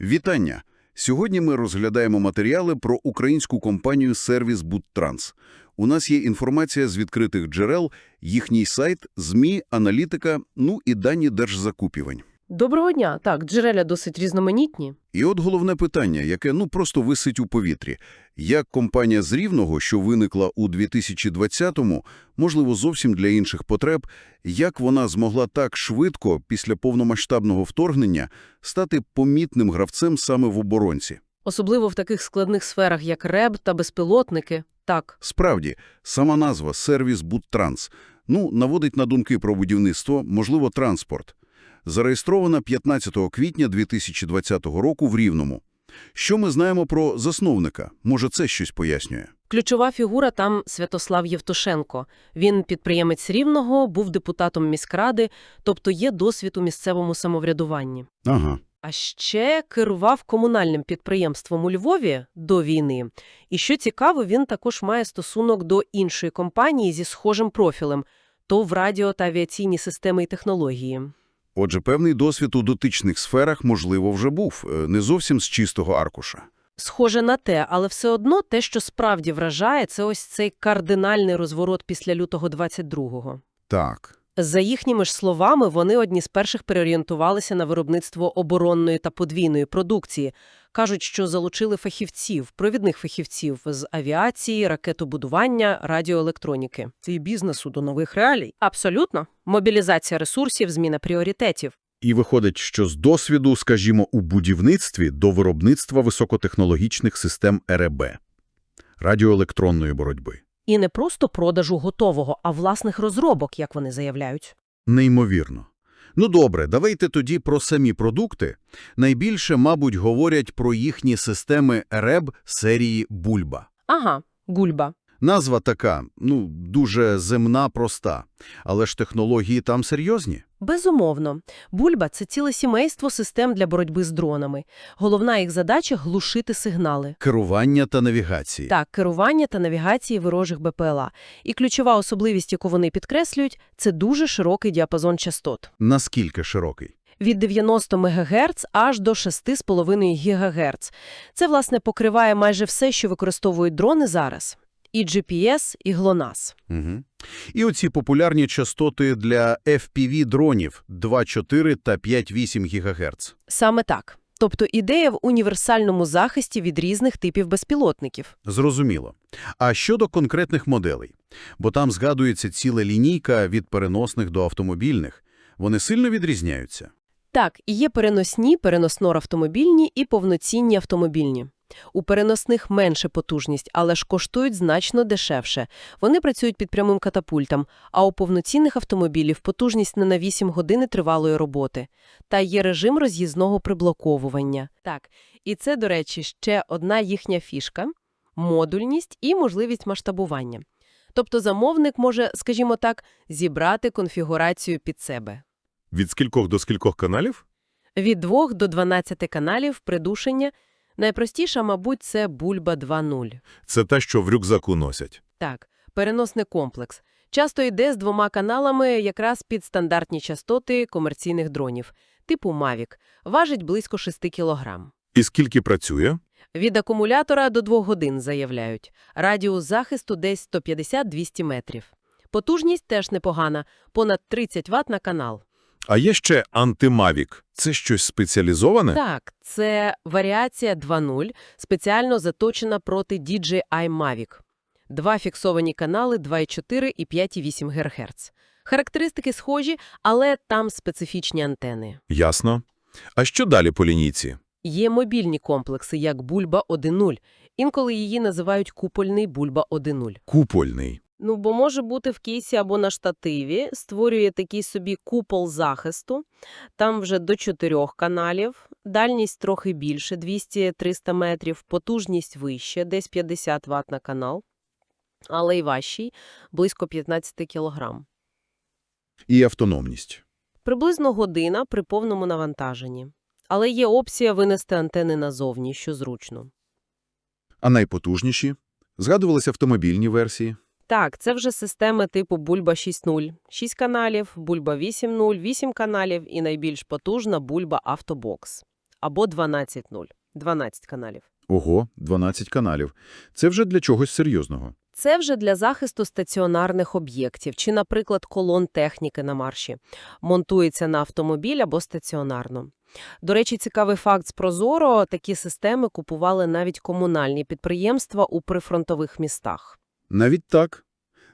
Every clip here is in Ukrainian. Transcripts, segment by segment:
Вітання! Сьогодні ми розглядаємо матеріали про українську компанію «Сервіс Будтранс». У нас є інформація з відкритих джерел, їхній сайт, ЗМІ, аналітика, ну і дані держзакупівань. Доброго дня. Так, джерела досить різноманітні. І от головне питання, яке ну просто висить у повітрі. Як компанія з Рівного, що виникла у 2020-му, можливо, зовсім для інших потреб, як вона змогла так швидко, після повномасштабного вторгнення, стати помітним гравцем саме в оборонці? Особливо в таких складних сферах, як РЕБ та безпілотники. Так, Справді, сама назва «Сервіс Будтранс» ну, наводить на думки про будівництво, можливо, транспорт. Зареєстрована 15 квітня 2020 року в Рівному. Що ми знаємо про засновника? Може, це щось пояснює? ключова фігура там Святослав Євтушенко. Він підприємець Рівного, був депутатом міськради, тобто є досвід у місцевому самоврядуванні. Ага. А ще керував комунальним підприємством у Львові до війни. І що цікаво, він також має стосунок до іншої компанії зі схожим профілем – то в радіо та авіаційні системи і технології. Отже, певний досвід у дотичних сферах, можливо, вже був, е, не зовсім з чистого аркуша. Схоже на те, але все одно те, що справді вражає, це ось цей кардинальний розворот після лютого 22-го. Так. За їхніми ж словами, вони одні з перших переорієнтувалися на виробництво оборонної та подвійної продукції. Кажуть, що залучили фахівців, провідних фахівців з авіації, ракетобудування, радіоелектроніки. Це і бізнесу до нових реалій. Абсолютно. Мобілізація ресурсів, зміна пріоритетів. І виходить, що з досвіду, скажімо, у будівництві до виробництва високотехнологічних систем РЕБ – радіоелектронної боротьби. І не просто продажу готового, а власних розробок, як вони заявляють. Неймовірно. Ну добре, давайте тоді про самі продукти. Найбільше, мабуть, говорять про їхні системи РЕБ серії «Бульба». Ага, гульба. Назва така, ну, дуже земна, проста. Але ж технології там серйозні. Безумовно. Бульба – це ціле сімейство систем для боротьби з дронами. Головна їх задача – глушити сигнали. Керування та навігації. Так, керування та навігації ворожих БПЛА. І ключова особливість, яку вони підкреслюють – це дуже широкий діапазон частот. Наскільки широкий? Від 90 МГц аж до 6,5 ГГц. Це, власне, покриває майже все, що використовують дрони зараз. І GPS, і ГЛОНАСС. Угу. І оці популярні частоти для FPV-дронів 2,4 та 5,8 ГГц. Саме так. Тобто ідея в універсальному захисті від різних типів безпілотників. Зрозуміло. А щодо конкретних моделей? Бо там згадується ціла лінійка від переносних до автомобільних. Вони сильно відрізняються. Так, і є переносні, переносно-автомобільні і повноцінні автомобільні. У переносних менше потужність, але ж коштують значно дешевше. Вони працюють під прямим катапультом, а у повноцінних автомобілів потужність не на 8 години тривалої роботи. Та є режим роз'їзного приблоковування. Так, і це, до речі, ще одна їхня фішка – модульність і можливість масштабування. Тобто замовник може, скажімо так, зібрати конфігурацію під себе. Від скількох до скількох каналів? Від 2 до 12 каналів придушення. Найпростіша, мабуть, це Бульба 2.0. Це те, що в рюкзаку носять. Так, переносний комплекс. Часто йде з двома каналами якраз під стандартні частоти комерційних дронів, типу Mavic. Важить близько 6 кілограм. І скільки працює? Від акумулятора до 2 годин, заявляють. Радіус захисту десь 150-200 метрів. Потужність теж непогана – понад 30 Вт на канал. А є ще антимавік. Це щось спеціалізоване? Так, це варіація 2.0, спеціально заточена проти DJI Mavic. Два фіксовані канали 2,4 і 5,8 ГГц. Характеристики схожі, але там специфічні антени. Ясно. А що далі по лінійці? Є мобільні комплекси, як Бульба 1.0. Інколи її називають купольний Бульба 1.0. Купольний. Ну, бо може бути в кейсі або на штативі, створює такий собі купол захисту, там вже до чотирьох каналів, дальність трохи більше, 200-300 метрів, потужність вища, десь 50 Вт на канал, але й важчий, близько 15 кілограм. І автономність. Приблизно година при повному навантаженні. Але є опція винести антени назовні, що зручно. А найпотужніші? Згадувалися автомобільні версії. Так, це вже системи типу Бульба 6.0. 6 каналів, Бульба 8.0, 8 каналів і найбільш потужна Бульба Автобокс. або 12.0. 12 каналів. Ого, 12 каналів. Це вже для чогось серйозного. Це вже для захисту стаціонарних об'єктів чи, наприклад, колон техніки на марші. Монтується на автомобіль або стаціонарно. До речі, цікавий факт з Прозоро – такі системи купували навіть комунальні підприємства у прифронтових містах. Навіть так.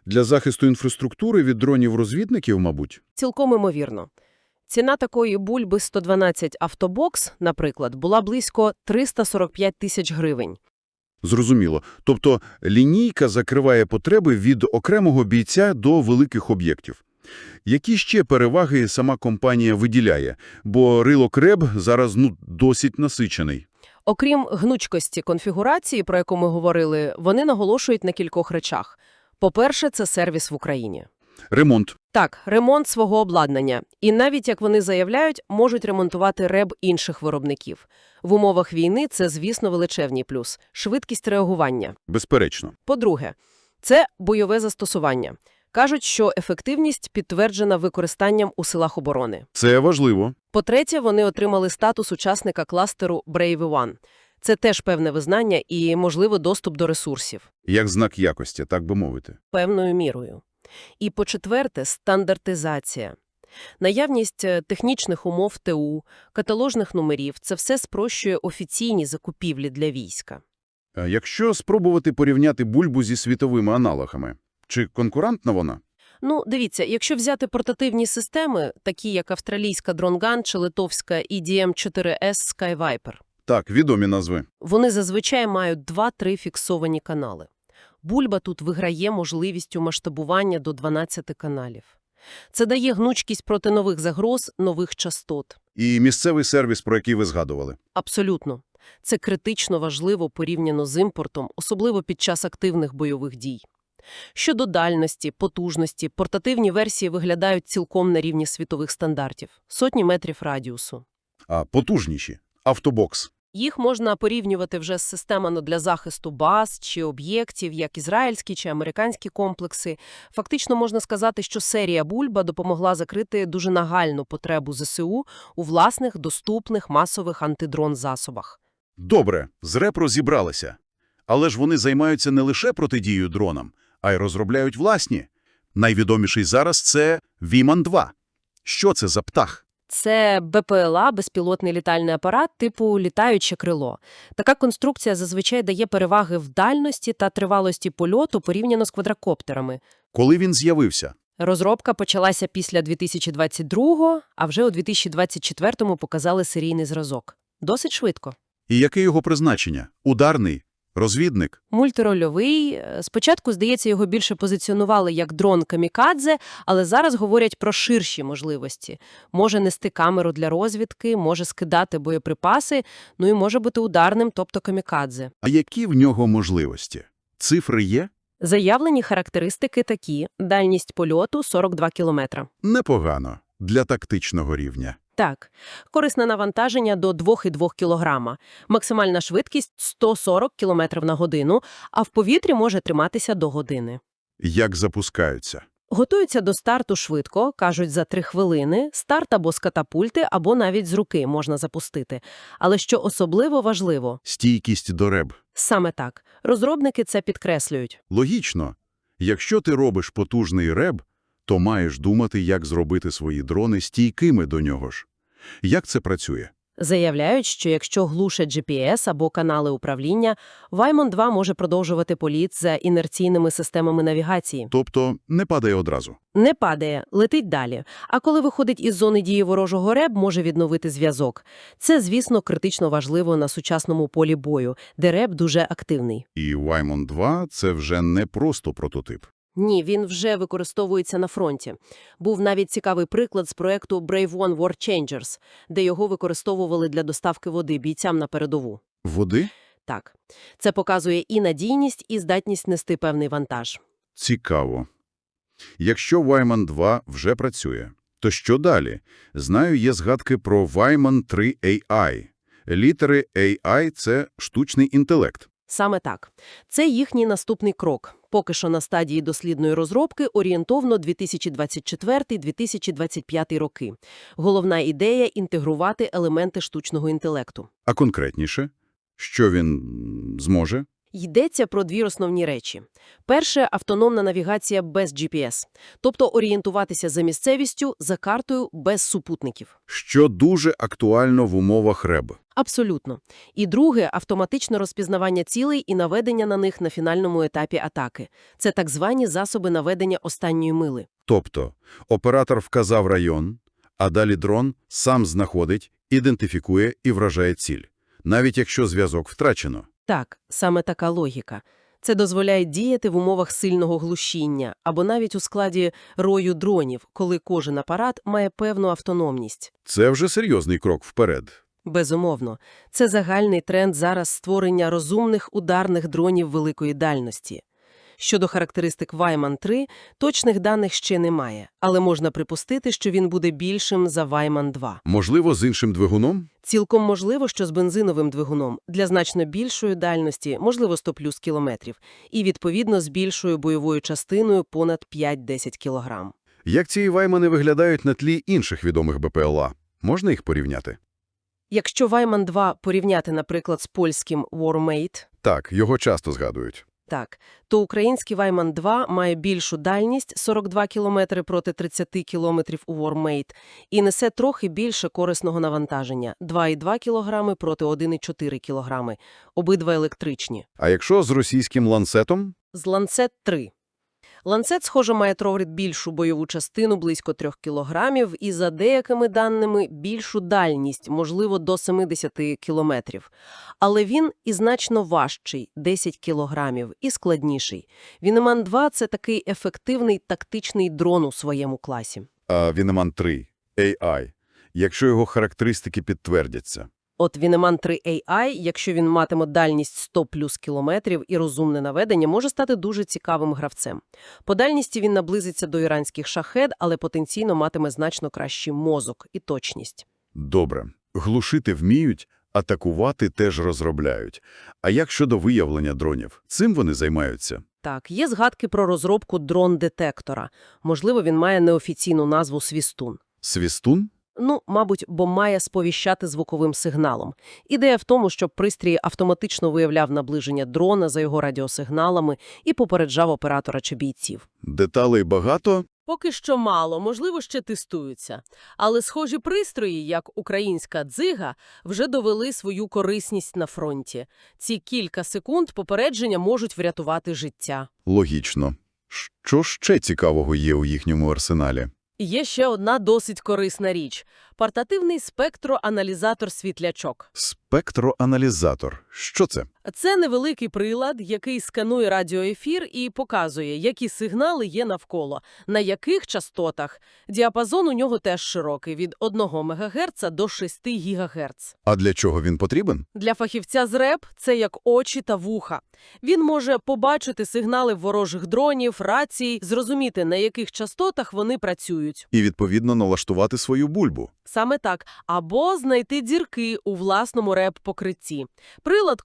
Для захисту інфраструктури від дронів-розвідників, мабуть. Цілком імовірно. Ціна такої бульби 112 автобокс, наприклад, була близько 345 тисяч гривень. Зрозуміло. Тобто лінійка закриває потреби від окремого бійця до великих об'єктів. Які ще переваги сама компанія виділяє? Бо рилок РЕБ зараз ну, досить насичений. Окрім гнучкості конфігурації, про яку ми говорили, вони наголошують на кількох речах. По-перше, це сервіс в Україні. Ремонт. Так, ремонт свого обладнання. І навіть, як вони заявляють, можуть ремонтувати реб інших виробників. В умовах війни це, звісно, величезний плюс – швидкість реагування. Безперечно. По-друге, це бойове застосування. Кажуть, що ефективність підтверджена використанням у силах оборони. Це важливо. По-третє, вони отримали статус учасника кластеру Brave One. Це теж певне визнання і, можливо, доступ до ресурсів. Як знак якості, так би мовити. певною мірою. І по-четверте, стандартизація. Наявність е, технічних умов ТУ, каталожних номерів – це все спрощує офіційні закупівлі для війська. Якщо спробувати порівняти бульбу зі світовими аналогами, чи конкурентна вона? Ну, дивіться, якщо взяти портативні системи, такі як австралійська DroneGun чи литовська E EDM-4S Skyviper, Так, відомі назви. вони зазвичай мають 2-3 фіксовані канали. Бульба тут виграє можливістю масштабування до 12 каналів. Це дає гнучкість проти нових загроз, нових частот. І місцевий сервіс, про який ви згадували. Абсолютно. Це критично важливо порівняно з імпортом, особливо під час активних бойових дій. Щодо дальності, потужності, портативні версії виглядають цілком на рівні світових стандартів – сотні метрів радіусу. А потужніші – автобокс. Їх можна порівнювати вже з системами для захисту баз чи об'єктів, як ізраїльські чи американські комплекси. Фактично можна сказати, що серія «Бульба» допомогла закрити дуже нагальну потребу ЗСУ у власних, доступних, масових антидрон-засобах. Добре, з РЕП розібралися. Але ж вони займаються не лише протидією дронам, а й розробляють власні. Найвідоміший зараз – це Віман-2. Що це за птах? Це БПЛА – безпілотний літальний апарат типу літаюче крило. Така конструкція зазвичай дає переваги в дальності та тривалості польоту порівняно з квадрокоптерами. Коли він з'явився? Розробка почалася після 2022-го, а вже у 2024-му показали серійний зразок. Досить швидко. І яке його призначення? Ударний? Розвідник? Мультирольовий. е, Спочатку, здається, його більше позиціонували як дрон камікадзе, але зараз говорять про ширші можливості. Може нести камеру для розвідки, може скидати боєприпаси, ну і може бути ударним, тобто камікадзе. А які в нього можливості? Цифри є? Заявлені характеристики такі: дальність польоту 42 кілометра. Непогано. Для тактичного рівня. Так, корисне навантаження до 2,2 кілограма, максимальна швидкість 140 км на годину, а в повітрі може триматися до години. Як запускаються? Готуються до старту швидко, кажуть, за 3 хвилини, старт або з катапульти, або навіть з руки можна запустити. Але що особливо важливо, Стійкість до РЕБ. саме так, розробники це підкреслюють. Логічно. Якщо ти робиш потужний РЕБ, то маєш думати, як зробити свої дрони стійкими до нього ж. Як це працює? Заявляють, що якщо глушать GPS або канали управління, Ваймон 2 може продовжувати політ за інерційними системами навігації. Тобто не падає одразу. Не падає, летить далі. А коли виходить із зони дії ворожого РЕБ, може відновити зв'язок. Це, звісно, критично важливо на сучасному полі бою, де РЕБ дуже активний. І Ваймон 2 – це вже не просто прототип. Ні, він вже використовується на фронті. Був навіть цікавий приклад з проекту Brave One War Changers, де його використовували для доставки води бійцям на передову. Води? Так, це показує і надійність, і здатність нести певний вантаж. Цікаво. Якщо Вайман 2 вже працює, то що далі? Знаю, є згадки про Вайман 3 AI. Літери AI – це штучний інтелект. Саме так. Це їхній наступний крок. Поки що на стадії дослідної розробки орієнтовно 2024-2025 роки. Головна ідея – інтегрувати елементи штучного інтелекту. А конкретніше? Що він зможе? Йдеться про дві основні речі. Перше – автономна навігація без GPS, тобто орієнтуватися за місцевістю, за картою, без супутників. Що дуже актуально в умовах РЕБ. Абсолютно. І друге – автоматичне розпізнавання цілей і наведення на них на фінальному етапі атаки. Це так звані засоби наведення останньої мили. Тобто, оператор вказав район, а далі дрон сам знаходить, ідентифікує і вражає ціль. Навіть якщо зв'язок втрачено. Так, саме така логіка. Це дозволяє діяти в умовах сильного глушіння або навіть у складі рою дронів, коли кожен апарат має певну автономність. Це вже серйозний крок вперед. Безумовно, це загальний тренд зараз створення розумних ударних дронів великої дальності. Щодо характеристик Вайман-3, точних даних ще немає, але можна припустити, що він буде більшим за Вайман-2. Можливо, з іншим двигуном? Цілком можливо, що з бензиновим двигуном для значно більшої дальності, можливо 100 плюс кілометрів, і відповідно з більшою бойовою частиною понад 5-10 кілограм. Як ці ваймани виглядають на тлі інших відомих БПЛА? Можна їх порівняти? Якщо Вайман-2 порівняти, наприклад, з польським Warmate, Так, його часто згадують. Так, то український Вайман-2 має більшу дальність – 42 км проти 30 км у Вормейт і несе трохи більше корисного навантаження – 2,2 кг проти 1,4 кг. Обидва електричні. А якщо з російським ланцетом? З Lancet 3. Lancet, схоже, має трохи більшу бойову частину, близько 3 кг, і, за деякими даними, більшу дальність, можливо, до 70 км. Але він і значно важчий – 10 кг, і складніший. Вінеман 2 – це такий ефективний тактичний дрон у своєму класі. А Вінеман 3 AI. Якщо його характеристики підтвердяться. От Вінеман 3 AI, якщо він матиме дальність 100 плюс кілометрів і розумне наведення, може стати дуже цікавим гравцем. По дальності він наблизиться до іранських шахед, але потенційно матиме значно кращий мозок і точність. Добре. Глушити вміють, атакувати теж розробляють. А як щодо виявлення дронів? Цим вони займаються? Так, є згадки про розробку дрон-детектора. Можливо, він має неофіційну назву «Свістун». Свістун? Ну, мабуть, бо має сповіщати звуковим сигналом. Ідея в тому, щоб пристрій автоматично виявляв наближення дрона за його радіосигналами і попереджав оператора чи бійців. Деталей багато? Поки що мало, можливо, ще тестуються. Але схожі пристрої, як українська дзига, вже довели свою корисність на фронті. Ці кілька секунд попередження можуть врятувати життя. Логічно. Що ще цікавого є у їхньому арсеналі? Є ще одна досить корисна річ – портативний спектроаналізатор світлячок. Спектроаналізатор. Що це? Це невеликий прилад, який сканує радіоефір і показує, які сигнали є навколо, на яких частотах. Діапазон у нього теж широкий – від 1 МГц до 6 ГГц. А для чого він потрібен? Для фахівця з РЕП це як очі та вуха. Він може побачити сигнали ворожих дронів, рацій, зрозуміти, на яких частотах вони працюють. І, відповідно, налаштувати свою бульбу. Саме так. Або знайти дірки у власному РЕП-покритті. Прилад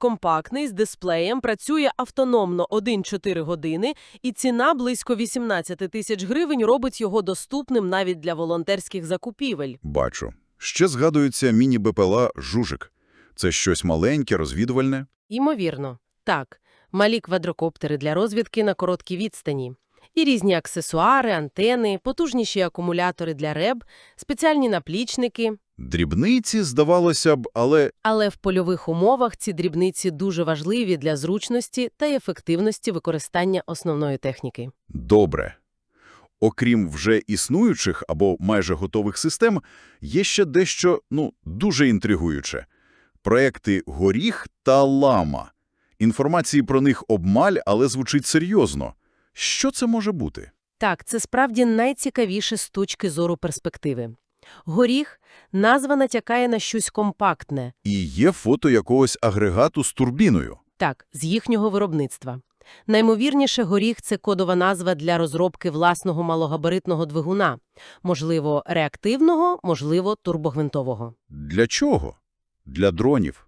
компактний, з дисплеєм, працює автономно 1-4 години, і ціна близько 18 тисяч гривень робить його доступним навіть для волонтерських закупівель. Бачу. Ще згадується міні-БПЛА «Жужик». Це щось маленьке, розвідувальне? Імовірно. Так, малі квадрокоптери для розвідки на короткій відстані. І різні аксесуари, антени, потужніші акумулятори для РЕБ, спеціальні наплічники. Дрібниці, здавалося б, але Але в польових умовах ці дрібниці дуже важливі для зручності та ефективності використання основної техніки. добре. Окрім вже існуючих або майже готових систем, є ще дещо, ну, дуже інтригуюче. Проекти «Горіх» та «Лама». Інформації про них обмаль, але звучить серйозно. Що це може бути? Так, це справді найцікавіше з точки зору перспективи. Горіх – назва натякає на щось компактне, І є фото якогось агрегату з турбіною. так, з їхнього виробництва. Наймовірніше, горіх – це кодова назва для розробки власного малогабаритного двигуна. Можливо, реактивного, можливо, турбогвинтового. Для чого? Для дронів.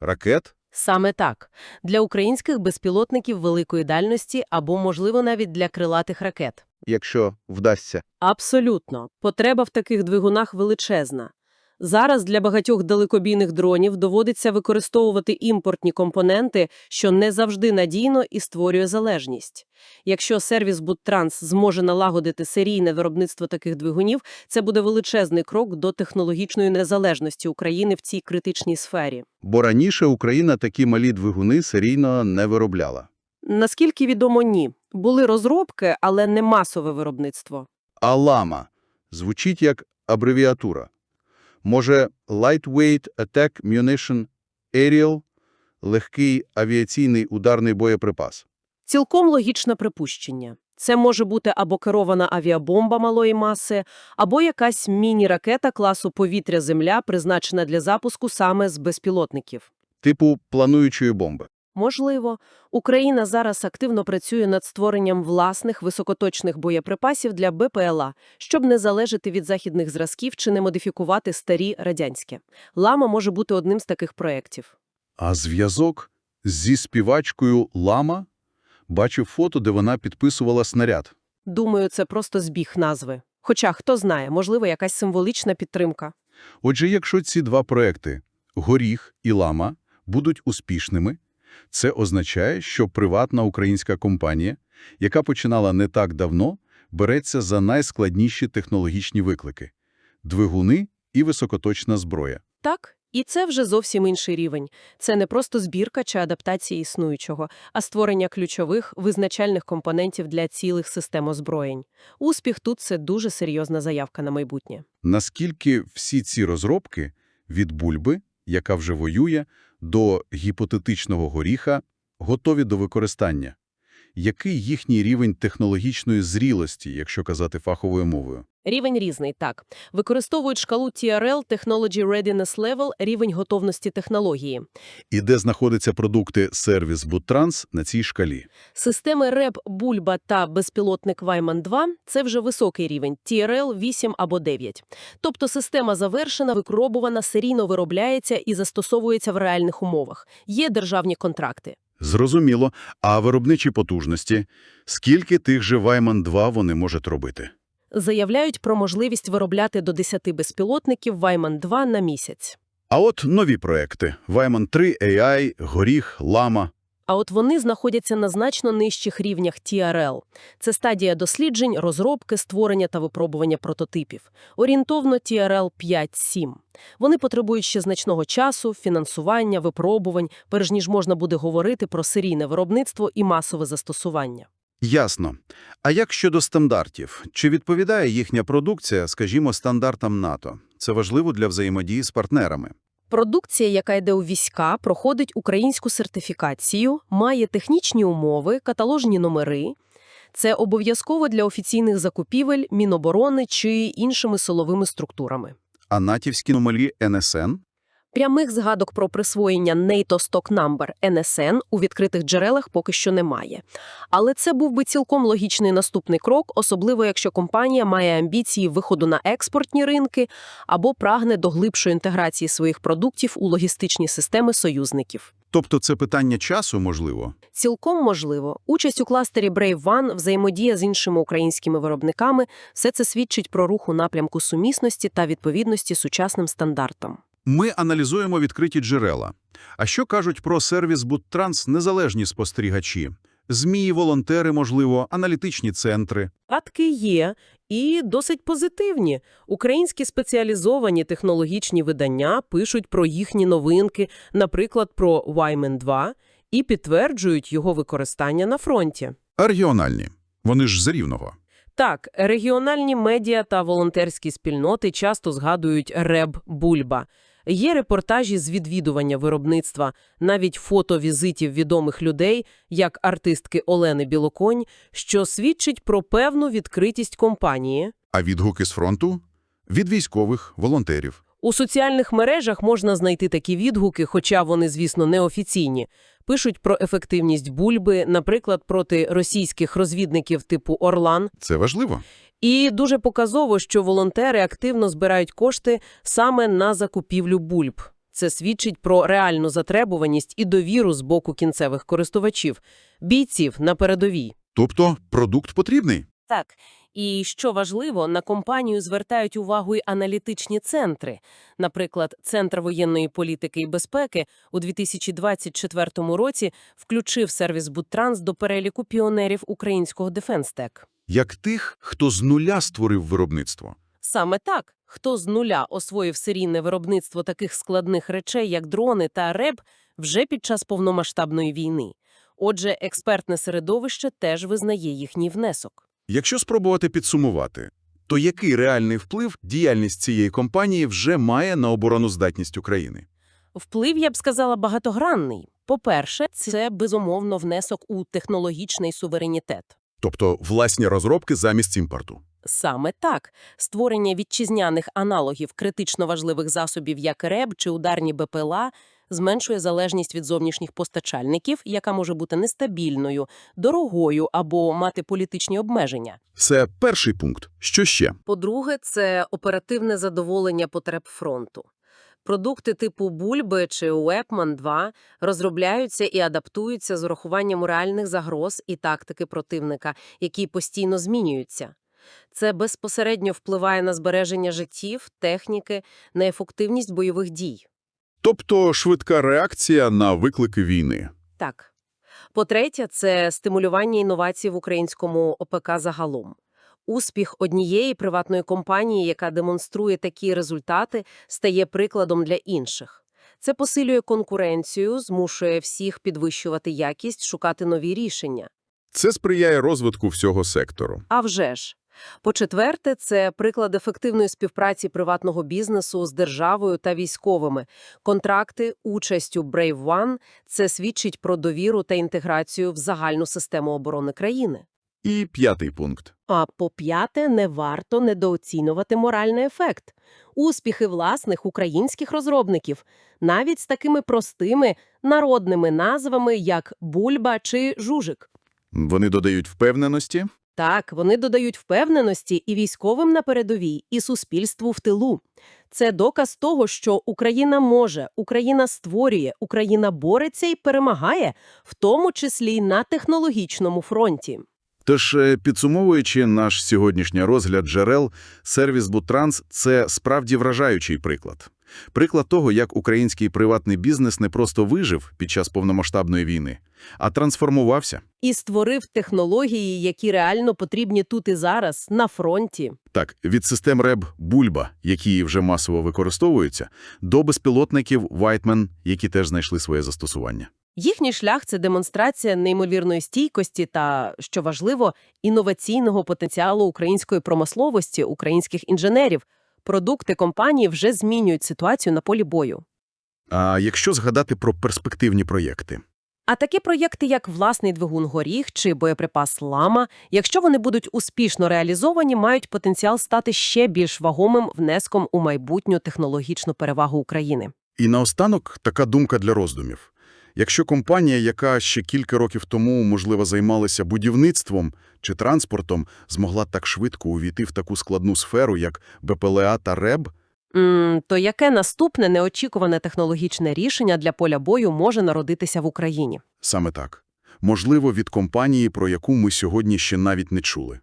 Ракет? Саме так. Для українських безпілотників великої дальності або, можливо, навіть для крилатих ракет. Якщо вдасться. Абсолютно. Потреба в таких двигунах величезна. Зараз для багатьох далекобійних дронів доводиться використовувати імпортні компоненти, що не завжди надійно і створює залежність. Якщо сервіс Буттранс зможе налагодити серійне виробництво таких двигунів, це буде величезний крок до технологічної незалежності України в цій критичній сфері. Бо раніше Україна такі малі двигуни серійно не виробляла. Наскільки відомо, ні. Були розробки, але не масове виробництво. А лама звучить як абревіатура. Може, Lightweight Attack Munition Aerial – легкий авіаційний ударний боєприпас. Цілком логічне припущення. Це може бути або керована авіабомба малої маси, або якась міні-ракета класу повітря-земля, призначена для запуску саме з безпілотників. Типу плануючої бомби. Можливо, Україна зараз активно працює над створенням власних високоточних боєприпасів для БПЛА, щоб не залежати від західних зразків чи не модифікувати старі радянські. Лама може бути одним з таких проєктів. А зв'язок зі співачкою Лама? Бачив фото, де вона підписувала снаряд. Думаю, це просто збіг назви. Хоча, хто знає, можливо, якась символічна підтримка. Отже, якщо ці два проекти – Горіх і Лама – будуть успішними, це означає, що приватна українська компанія, яка починала не так давно, береться за найскладніші технологічні виклики – двигуни і високоточна зброя. Так, і це вже зовсім інший рівень. Це не просто збірка чи адаптація існуючого, а створення ключових, визначальних компонентів для цілих систем озброєнь. Успіх тут – це дуже серйозна заявка на майбутнє. Наскільки всі ці розробки від бульби, яка вже воює, до гіпотетичного горіха готові до використання? Який їхній рівень технологічної зрілості, якщо казати фаховою мовою? Рівень різний, так. Використовують шкалу TRL – Technology Readiness Level – рівень готовності технології. І де знаходяться продукти сервіс Буттранс на цій шкалі? Системи РЕБ, Бульба та безпілотник Вайман-2 – це вже високий рівень – TRL 8 або 9. Тобто система завершена, викробувана, серійно виробляється і застосовується в реальних умовах. Є державні контракти. Зрозуміло. А виробничі потужності? Скільки тих же Вайман-2 вони можуть робити? Заявляють про можливість виробляти до 10 безпілотників Вайман-2 на місяць. А от нові проекти – Вайман-3, AI, Горіх, Лама. А от вони знаходяться на значно нижчих рівнях TRL. Це стадія досліджень, розробки, створення та випробування прототипів. Орієнтовно TRL 5-7. Вони потребують ще значного часу, фінансування, випробувань, перш ніж можна буде говорити про серійне виробництво і масове застосування. Ясно. А як щодо стандартів? Чи відповідає їхня продукція, скажімо, стандартам НАТО? Це важливо для взаємодії з партнерами. Продукція, яка йде у війська, проходить українську сертифікацію, має технічні умови, каталожні номери. Це обов'язково для офіційних закупівель, Міноборони чи іншими силовими структурами. А натівські номері НСН? Прямих згадок про присвоєння NATO Stock Number NSN у відкритих джерелах поки що немає. Але це був би цілком логічний наступний крок, особливо якщо компанія має амбіції виходу на експортні ринки або прагне до глибшої інтеграції своїх продуктів у логістичні системи союзників. Тобто це питання часу, можливо? Цілком можливо. Участь у кластері Brave One, взаємодія з іншими українськими виробниками – все це свідчить про рух у напрямку сумісності та відповідності сучасним стандартам. Ми аналізуємо відкриті джерела. А що кажуть про сервіс Буттранс незалежні спостерігачі? ЗМІ, волонтери, можливо, аналітичні центри. Атки є і досить позитивні. Українські спеціалізовані технологічні видання пишуть про їхні новинки, наприклад, про Wyman 2, і підтверджують його використання на фронті. А регіональні? Вони ж з Рівного. Так, регіональні медіа та волонтерські спільноти часто згадують РЕБ Бульба. Є репортажі з відвідування виробництва, навіть фото візитів відомих людей, як артистки Олени Білоконь, що свідчить про певну відкритість компанії. А відгуки з фронту? Від військових, волонтерів. У соціальних мережах можна знайти такі відгуки, хоча вони, звісно, неофіційні. Пишуть про ефективність бульби, наприклад, проти російських розвідників типу «Орлан», Це важливо. І дуже показово, що волонтери активно збирають кошти саме на закупівлю бульб. Це свідчить про реальну затребуваність і довіру з боку кінцевих користувачів, бійців на передовій. Тобто продукт потрібний? Так, і що важливо, на компанію звертають увагу й аналітичні центри. Наприклад, Центр воєнної політики і безпеки у 2024 році включив сервіс Буттранс до переліку піонерів українського дефенстек. Як тих, хто з нуля створив виробництво. Саме так, хто з нуля освоїв серійне виробництво таких складних речей, як дрони та РЕБ, вже під час повномасштабної війни. Отже, експертне середовище теж визнає їхній внесок. Якщо спробувати підсумувати, то який реальний вплив діяльність цієї компанії вже має на обороноздатність України? Вплив, я б сказала, багатогранний. По-перше, це, безумовно, внесок у технологічний суверенітет. Тобто власні розробки замість імпорту. Саме так. Створення вітчизняних аналогів критично важливих засобів, як РЕБ чи ударні БПЛА, зменшує залежність від зовнішніх постачальників, яка може бути нестабільною, дорогою або мати політичні обмеження. Це перший пункт. Що ще? По-друге, це оперативне задоволення потреб фронту. Продукти типу бульби чи Уепман-2 розробляються і адаптуються з урахуванням реальних загроз і тактики противника, які постійно змінюються. Це безпосередньо впливає на збереження життів, техніки, на ефективність бойових дій. Тобто швидка реакція на виклики війни. Так. По-третє, це стимулювання інновацій в українському ОПК загалом. Успіх однієї приватної компанії, яка демонструє такі результати, стає прикладом для інших. Це посилює конкуренцію, змушує всіх підвищувати якість, шукати нові рішення. Це сприяє розвитку всього сектору. А вже ж. По-четверте, це приклад ефективної співпраці приватного бізнесу з державою та військовими. Контракти, участь у Brave One – це свідчить про довіру та інтеграцію в загальну систему оборони країни. І п'ятий пункт. А по-п'яте, не варто недооцінювати моральний ефект. Успіхи власних українських розробників, навіть з такими простими народними назвами, як бульба чи жужик. Вони додають впевненості. Так, вони додають впевненості і військовим на передовій, і суспільству в тилу. Це доказ того, що Україна може, Україна створює, Україна бореться і перемагає, в тому числі й на технологічному фронті. Тож, е, підсумовуючи наш сьогоднішній розгляд джерел, сервіс Бутранс – це справді вражаючий приклад. Приклад того, як український приватний бізнес не просто вижив під час повномасштабної війни, а трансформувався. І створив технології, які реально потрібні тут і зараз, на фронті. Так, від систем РЕБ «Бульба», які вже масово використовуються, до безпілотників «Вайтмен», які теж знайшли своє застосування. Їхній шлях – це демонстрація неймовірної стійкості та, що важливо, інноваційного потенціалу української промисловості, українських інженерів. Продукти компанії вже змінюють ситуацію на полі бою. А якщо згадати про перспективні проєкти? А такі проєкти, як власний двигун «Горіх» чи боєприпас «Лама», якщо вони будуть успішно реалізовані, мають потенціал стати ще більш вагомим внеском у майбутню технологічну перевагу України. І наостанок така думка для роздумів. Якщо компанія, яка ще кілька років тому, можливо, займалася будівництвом чи транспортом, змогла так швидко увійти в таку складну сферу, як БПЛА та РЕБ, М, то яке наступне неочікуване технологічне рішення для поля бою може народитися в Україні? саме так. Можливо, від компанії, про яку ми сьогодні ще навіть не чули.